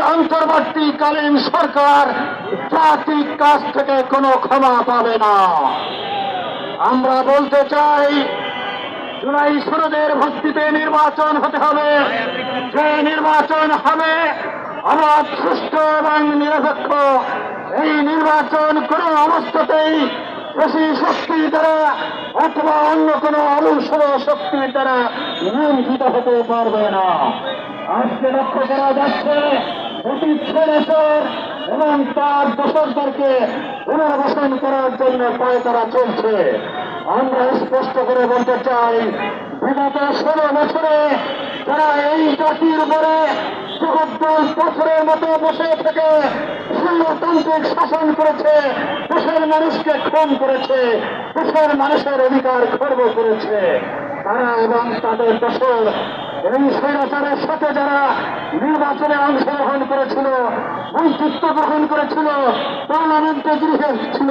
অন্তর্বর্তীকালীন সরকার জাতির কাছ থেকে কোনো ক্ষমা পাবে না। আমরা বলতে চাই, জুলাই সনদের ভিত্তিতে নির্বাচন হতে হবে। যে নির্বাচন হবে, অবাধ, সুষ্ঠু এবং নিরপেক্ষ। এই নির্বাচন কোনো অবস্থাতেই বেশি শক্তির দ্বারা অথবা অন্য কোনো অবসর শক্তির দ্বারা নিয়ন্ত্রিত হতে পারবে না। আজকে লক্ষ্য করা যাচ্ছে অতীত ছেলেশ্বর এবং তার দোষরদেরকে পুনর্বাসন করার জন্য পায়তারা চলছে। আমরা স্পষ্ট করে বলতে চাই, বিগত ষোলো বছরে এই জাতির উপরে মতো বসে থেকে সাম্যতান্ত্রিক শাসন করেছে, দেশের মানুষকে খুন করেছে, দেশের মানুষের অধিকার খর্ব করেছে। তারা এবং তাদের দোষর এই স্বৈরাচারের সাথে যারা নির্বাচনে অংশগ্রহণ করেছিল বৈচিত্র গ্রহণ করেছিল, পার্লামেন্টে গৃহে ছিল,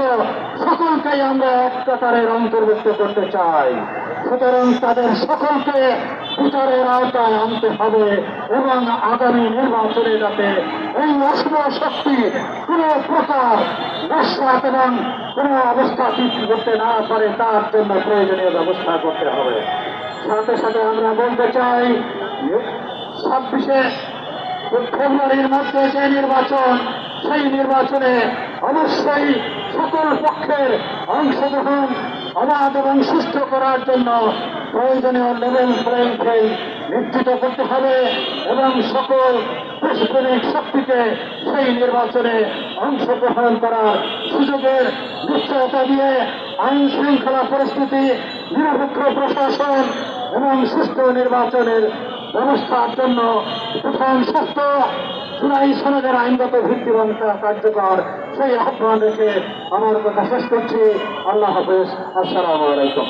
সকলকেই আমরা এক কাতারের অন্তর্ভুক্ত করতে চাই। সুতরাং তাদের সকলকে বিচারের আওতায় আনতে হবে এবং আগামী নির্বাচনে যাতে এই অশুভ শক্তি কোন প্রকার নস্বাত এবং কোন অবস্থা সৃষ্টি করতে না পারে, তার জন্য প্রয়োজনীয় ব্যবস্থা করতে হবে। সাথে সাথে আমরা বলতে চাই, ছাব্বিশে ফেব্রুয়ারির মধ্যে যে নির্বাচন, সেই নির্বাচনে অবশ্যই সকল পক্ষের অংশগ্রহণ অবাধ এবং সুস্থ করার জন্য প্রয়োজনীয় লেভেল প্লেইং ফিল্ড নিশ্চিত করতে হবে এবং সকল প্রশাসনিক শক্তিকে সেই নির্বাচনে অংশগ্রহণ করার সুযোগের নিশ্চয়তা দিয়ে আইন শৃঙ্খলা পরিস্থিতি নিরপেক্ষ প্রশাসন এবং সুস্থ নির্বাচনের ব্যবস্থার জন্য প্রথম স্বাস্থ্য চুনাই সনদের আইনগত ভিত্তি এবং কার্যকর, সেই আহ্বান রেখে আমার কথা শেষ করছি। আল্লাহ হাফেজ। আসসালামু আলাইকুম।